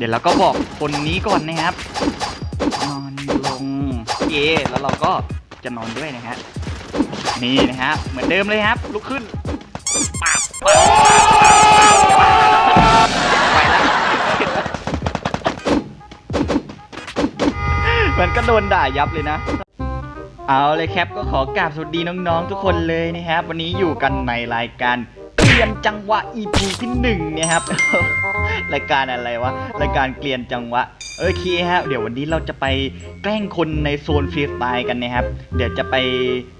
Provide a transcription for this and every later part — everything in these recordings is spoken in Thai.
เดี๋ยวเราก็บอกคนนี้ก่อนนะครับ นอนลงเย่แล้วเราก็จะนอนด้วยนะฮะนี่นะฮะเหมือนเดิมเลยครับ ลุกขึ้นปับปับไปแล้วมันก็โดนด่ายับเลยนะ เอาเลยครับก็ขอกราบสวัสดีน้องๆ ทุกคนเลยนะครับ วันนี้อยู่กันในรายการเกลียนจังหวะ EP ที่หนึ่งเนี่ยครับ รายการอะไรวะ รายการเกลียนจังวะโอเคครับเดี๋ยววันนี้เราจะไปแกล้งคนในโซนฟรีสไตล์กันนะครับ เดี๋ยวจะไป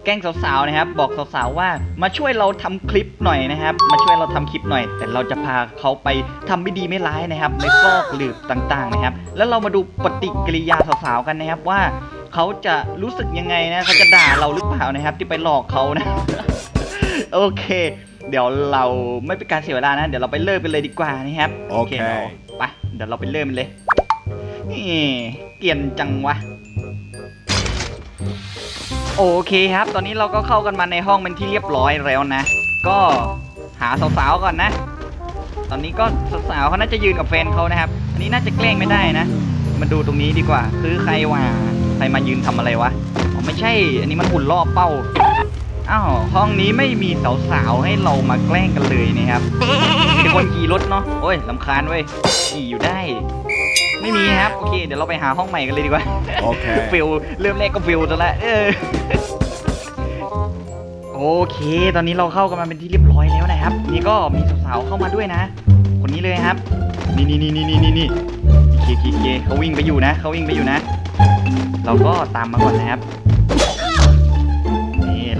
แกล้งสาวๆนะครับ บอกสาวๆว่ามาช่วยเราทำคลิปหน่อยนะครับ มาช่วยเราทำคลิปหน่อย แต่เราจะพาเขาไปทำไม่ดีไม่ร้ายนะครับ ในซอกหลืบต่างๆนะครับ แล้วเรามาดูปฏิกิริยาสาวๆกันนะครับว่าเขาจะรู้สึกยังไงนะเขาจะด่าเราหรือเปล่านะครับ ที่ไปหลอกเขานะ โอเค เดี๋ยวเราไม่เป็นการเสียเวลานะ เดี๋ยวเราไปเริ่มกันเลยดีกว่านะครับโอเคนาะไปเดี๋ยวเราไปเริ่มกันเลยนี่เกลียนจังวะโอเคครับ ตอนนี้เราก็เข้ากันมาในห้องเป็นที่เรียบร้อยแล้วนะ ก็หาสาวๆก่อนนะ ตอนนี้ก็สาวๆเขาน่าจะยืนกับแฟนเขานะครับ อันนี้น่าจะแกล้งไม่ได้นะ มาดูตรงนี้ดีกว่า คือใครวะใครมายืนทำอะไรวะอ๋อไม่ใช่ อันนี้มันหุ่นล่อเป้า อ้าวห้องนี้ไม่มีสาวๆให้เรามาแกล้งกันเลยนะครับเป็นคนขี่รถเนาะโอ้ยลำคาญเว้ยขี่อยู่ได้ ไม่มีครับโอเค เดี๋ยวเราไปหาห้องใหม่กันเลยดีกว่าโอเคฟิลเริ่มแรกก็ฟิลซะแล้วเออโอเค ตอนนี้เราเข้ากันมาเป็นที่เรียบร้อยแล้วนะครับ นี่ก็มีสาวๆเข้ามาด้วยนะ คนนี้เลยครับ นี่นี่นี่นี่นี่นี่นี่เคเคเคเขาวิ่งไปอยู่นะเขาวิ่งไปอยู่นะ เราก็ตามมาก่อนนะครับนี่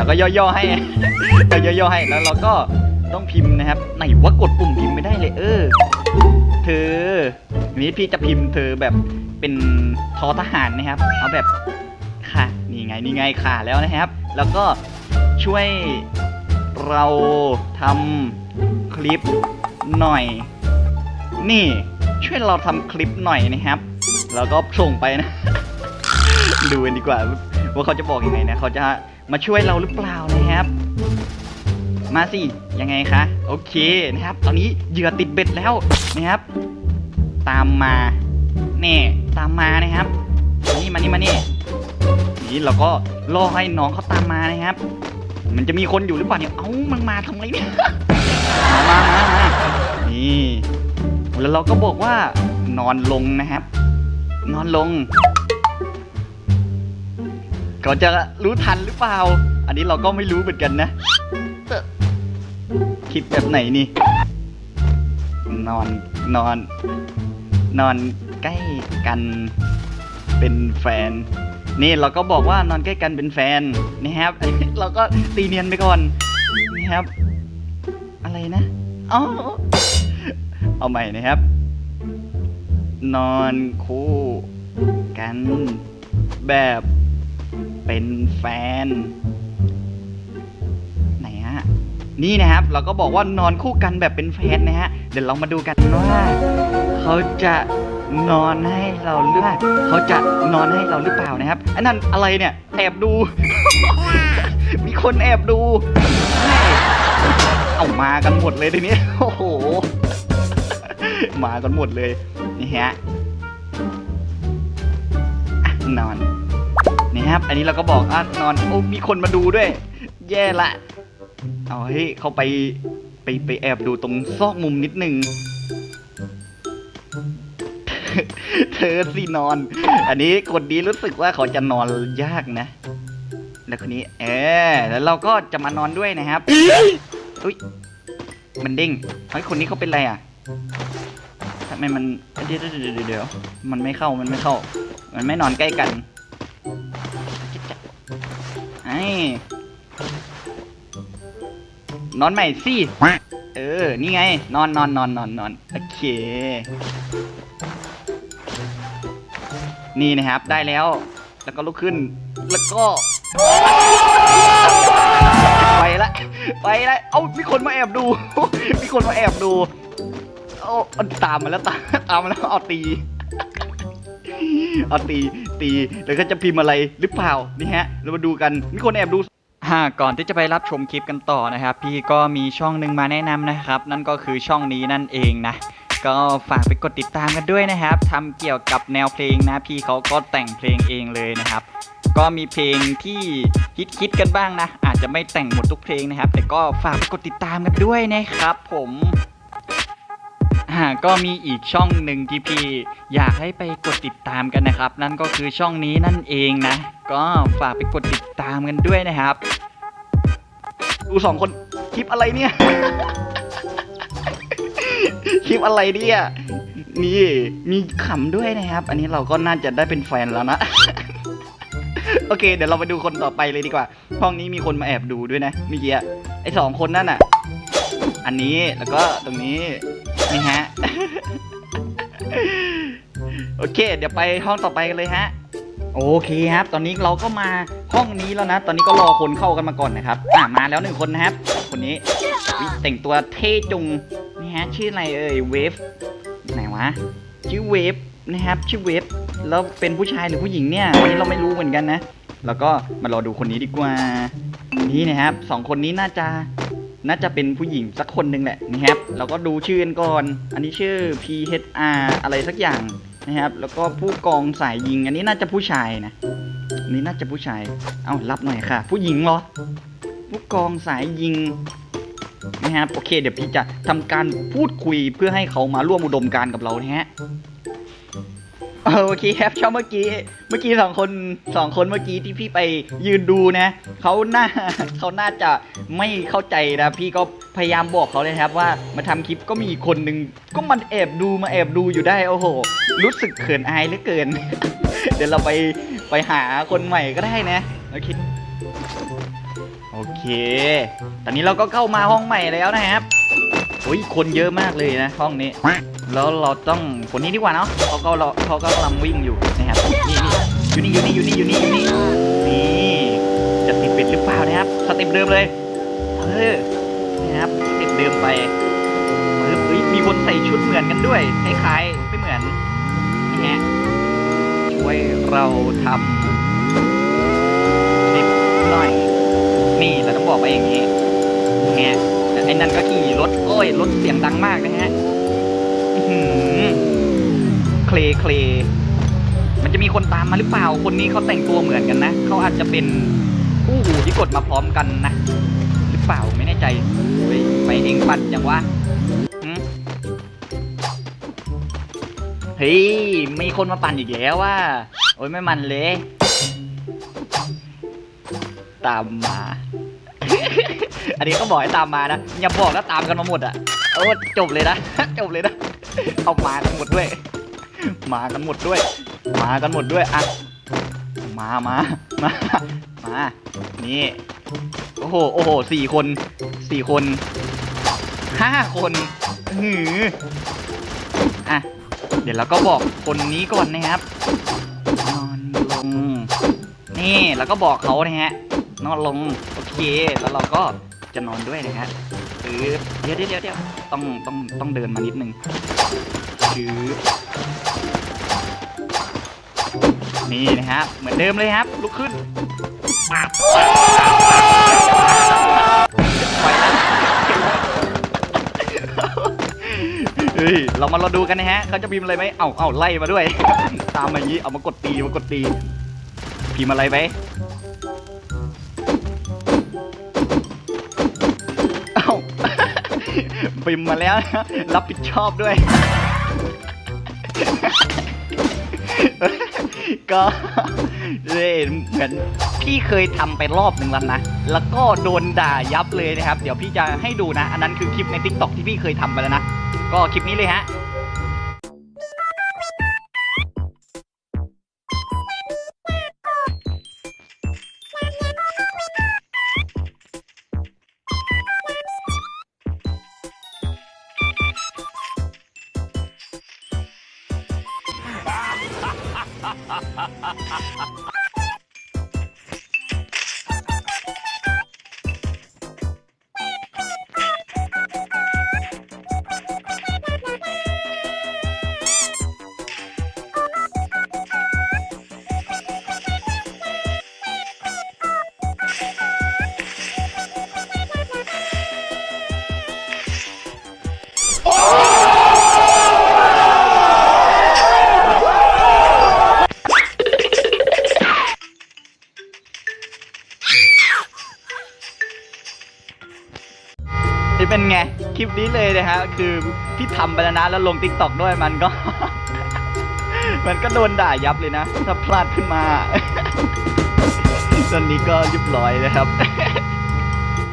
เราก็ย่อๆให้เราย่อๆให้แล้วเราก็ต้องพิมพ์นะครับ ไหนว่ากดปุ่มพิมพ์ไม่ได้เลยเออ เธอนี้พี่จะพิมพ์เธอแบบเป็นทอทหารนะครับ เอาแบบค่ะนี่ไงนี่ไงค่ะแล้วนะครับ แล้วก็ช่วยเราทำคลิปหน่อย นี่ช่วยเราทำคลิปหน่อยนะครับ แล้วก็ส่งไปนะ ดูกันดีกว่าว่าเขาจะบอกยังไงนะเขาจะ มาช่วยเราหรือเปล่านะครับ มาสิยังไงคะโอเคนะครับ ตอนนี้เหยื่อติดเบ็ดแล้วนะครับ ตามมาเน่ตามมานะครับนี่มานี่มานี่นี่เราก็ล่อให้น้องเขาตามมานะครับ มันจะมีคนอยู่หรือเปล่าเนี่ยเอ้ามันมาทำไรเนี่ยมามามานี่แล้วเราก็บอกว่านอนลงนะครับ นอนลง เขาจะรู้ทันหรือเปล่า อันนี้เราก็ไม่รู้เหมือนกันนะเอ่อคิดแบบไหนนี่ นอนนอน นอนใกล้กันเป็นแฟน นี่เราก็บอกว่านอนใกล้กันเป็นแฟนนะครับเราก็ตีเนียนไปก่อนนะครับ อะไรนะอ๋อเอาใหม่นะครับ นอนคู่กันแบบ เป็นแฟน ไหนฮะ นี่นะครับ เราก็บอกว่านอนคู่กันแบบเป็นแฟนนะฮะ เดี๋ยวเรามาดูกันว่าเขาจะนอนให้เราหรือเขาจะนอนให้เราหรือเปล่านะครับอันนั้นอะไรเนี่ยแอบดู มีคนแอบดู เอามากันหมดเลยทีนี้โอ้โห มากันหมดเลยนี่ฮะนอน นี่ครับ อันนี้เราก็บอกอะนอนโอ้มีคนมาดูด้วย แย่ละ เอาเฮ้ยเขาไปไปไปแอบดูตรงซอกมุมนิดนึง เธอสินอน อันนี้คนนี้รู้สึกว่าเขาจะนอนยากนะ แล้วคนนี้ เออแล้วเราก็จะมานอนด้วยนะครับอุ้ยมันเด้งเฮ้ยคนนี้เขาเป็นอะไรอะทำไมมันเดี๋ยวเดี๋ยวเดี๋ยวมันไม่เข้ามันไม่เข้า มันไม่นอนใกล้กัน นอนใหม่สิเออ นี่ไง นอนนอนนอนนอนนอนโอเค นี่นะครับ ได้แล้ว แล้วก็ลุกขึ้น แล้วก็ ไปละ ไปละ เอ้า มีคนมาแอบดู มีคนมาแอบดูเอ้าเอาตามมาแล้วตามตามมาแล้วเอาตีเอาตี ตีแล้วก็จะพิมพ์อะไรหรือเปล่านี่ฮะเรามาดูกันมีคนแอบดูฮ่าก่อนที่จะไปรับชมคลิปกันต่อนะครับ พี่ก็มีช่องหนึ่งมาแนะนำนะครับ นั่นก็คือช่องนี้นั่นเองนะก็ฝากไปกดติดตามกันด้วยนะครับทำเกี่ยวกับแนวเพลงนะ พี่เขาก็แต่งเพลงเองเลยนะครับ ก็มีเพลงที่ฮิตคิดๆกันบ้างนะ อาจจะไม่แต่งหมดทุกเพลงนะครับ แต่ก็ฝากไปกดติดตามกันด้วยนะครับ ผม อ่าก็มีอีกช่องหนึ่งที่พี่อยากให้ไปกดติดตามกันนะครับ นั่นก็คือช่องนี้นั่นเองนะ ก็ฝากไปกดติดตามกันด้วยนะครับ ดูสองคนคลิปอะไรเนี่ย คลิปอะไรเนี่ย นี่มีขำด้วยนะครับ อันนี้เราก็น่าจะได้เป็นแฟนแล้วนะ โอเค เดี๋ยวเราไปดูคนต่อไปเลยดีกว่า ห้องนี้มีคนมาแอบดูด้วยนะเมื่อกี้ไอ้สองคนนั่นอะ อันนี้แล้วก็ตรงนี้ นี่ฮะ โอเค เดี๋ยวไปห้องต่อไปกันเลยฮะ โอเคครับ ตอนนี้เราก็มาห้องนี้แล้วนะ ตอนนี้ก็รอคนเข้ากันมาก่อนนะครับ อ่ามาแล้วหนึ่งคนนะครับ คนนี้แต่งตัวเท่จุงนี่ฮะ ชื่ออะไรเอ่ย เวฟ ไหนวะ ชื่อเวฟนะครับ ชื่อเวฟ แล้วเป็นผู้ชายหรือผู้หญิงเนี่ยอันนี้เราไม่รู้เหมือนกันนะ แล้วก็มารอดูคนนี้ดีกว่า นี่นะครับสองคนนี้น่าจะ น่าจะเป็นผู้หญิงสักคนหนึ่งแหละนะครับเราก็ดูชื่อกันก่อน อันนี้ชื่อ PHR อะไรสักอย่างนะครับ แล้วก็ผู้กองสายยิง อันนี้น่าจะผู้ชายนะอันนี้น่าจะผู้ชาย เอารับหน่อยค่ะ ผู้หญิงเหรอ ผู้กองสายยิงนะครับโอเค เดี๋ยวพี่จะทำการพูดคุยเพื่อให้เขามาร่วมอุดมการกับเรานะฮะ เออโอเคครับชอบเมื่อกี้ เมื่อกี้สองคนสองคนเมื่อกี้ที่พี่ไปยืนดูนะเขาน่าเขาน่าจะไม่เข้าใจนะ พี่ก็พยายามบอกเขาเลยครับว่ามาทำคลิปก็มีอีกคนหนึ่งก็มันแอบดูมาแอบดูอยู่ได้โอ้โห รู้สึกเขินอายเหลือเกิน เดี๋ยวเราไปไปหาคนใหม่ก็ได้นะโอเคโอเค ตอนนี้เราก็เข้ามาห้องใหม่แล้วนะครับโอ้ยคนเยอะมากเลยนะห้องนี้ แล้วเราต้องคนนี้ดีกว่าเนาะเขาก็เราเขาก็กำลังวิ่งอยู่นะครับนี่นี่อยู่นี่อยู่นี่อยู่นี่อยู่นี่อยู่นี่นี่จะติดเป็ดหรือเปล่านะครับสเต็ปเดิมเลยเออนะครับสเต็ปเดิมไปเออเฮ้ยมีคนใส่ชุดเหมือนกันด้วยคล้ายๆไม่เหมือนนี่ฮะช่วยเราทำคลิปหน่อยนี่เราต้องบอกไปอย่างนี้นี่ฮะแต่ไอ้นั่นก็ขี่รถโอ้ยรถเสียงดังมากนะฮะ เคลเคลมันจะมีคนตามมาหรือเปล่า คนนี้เขาแต่งตัวเหมือนกันนะ เขาอาจจะเป็นคู่หูที่กดมาพร้อมกันนะ หรือเปล่าไม่แน่ใจเฮ้ยไปเองปั่นอย่างวะหึเฮ้ยมีคนมาปั่นอีกแล้วว่า โอ้ยไม่มันเลย ตามมา อันนี้ก็บอกให้ตามมานะ อย่าบอกนะตามกันมาหมดอะ โอ้จบเลยนะ จบเลยนะ เอามากันหมดด้วย มากันหมดด้วย มากันหมดด้วย อะ มามามา มา นี่ โอ้โห โอ้โห สี่คน สี่คน ห้าคนหืออะ เดี๋ยวเราก็บอกคนนี้ก่อนนะครับ นอนลง นี่ แล้วก็บอกเขานะฮะ นอนลง โอเค แล้วเราก็ จะนอนด้วยนะฮะเออเดี๋ยวเดี๋ยวเดี๋ยวเดี๋ยวต้องต้องต้องเดินมานิดนึงชือนี่นะฮะเหมือนเดิมเลยครับ ลุกขึ้นปับไปแล้วเฮ้ย เรามาเราดูกันนะฮะ เขาจะพิมพ์อะไรไหมเอ้าเอ้าไล่มาด้วย ตามมาอย่างนี้ เอามากดตี มากดตี พิมพ์อะไรไหม บิมมาแล้วนะรับผิดชอบด้วย ก็เเหมือนพี่เคยทำไปรอบหนึ่งแล้วนะ แล้วก็โดนด่ายับเลยนะครับ เดี๋ยวพี่จะให้ดูนะ อันนั้นคือคลิปในทิกตอกที่พี่เคยทำไปแล้วนะ ก็คลิปนี้เลยฮะ ハハハハ เป็นไง คลิปนี้เลยนะฮะ คือพี่ทำไปแล้วนะแล้วลงติ๊กต็อกด้วยมันก็ มันก็โดนด่ายับเลยนะ ถ้าพลาดขึ้นมาตอนนี้ก็เรียบร้อยนะครับ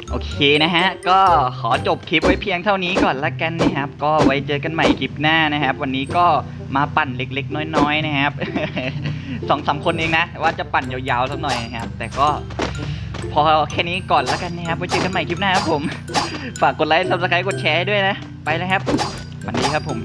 โอเคนะฮะ ก็ขอจบคลิปไว้เพียงเท่านี้ก่อนละกันนะครับ ก็ไว้เจอกันใหม่คลิปหน้านะครับ วันนี้ก็มาปั่นเล็กๆ น้อยๆ นะครับสองสามคนเองนะ ว่าจะปั่นยาวๆสักหน่อยนะครับ แต่ก็ พอแค่นี้ก่อนแล้วกันนะครับไว้เจอกันใหม่คลิปหน้าครับผม ฝากกดไลค์ซับสไครต์กดแชร์ด้วยนะ ไปแล้วครับวันนี้ครับผม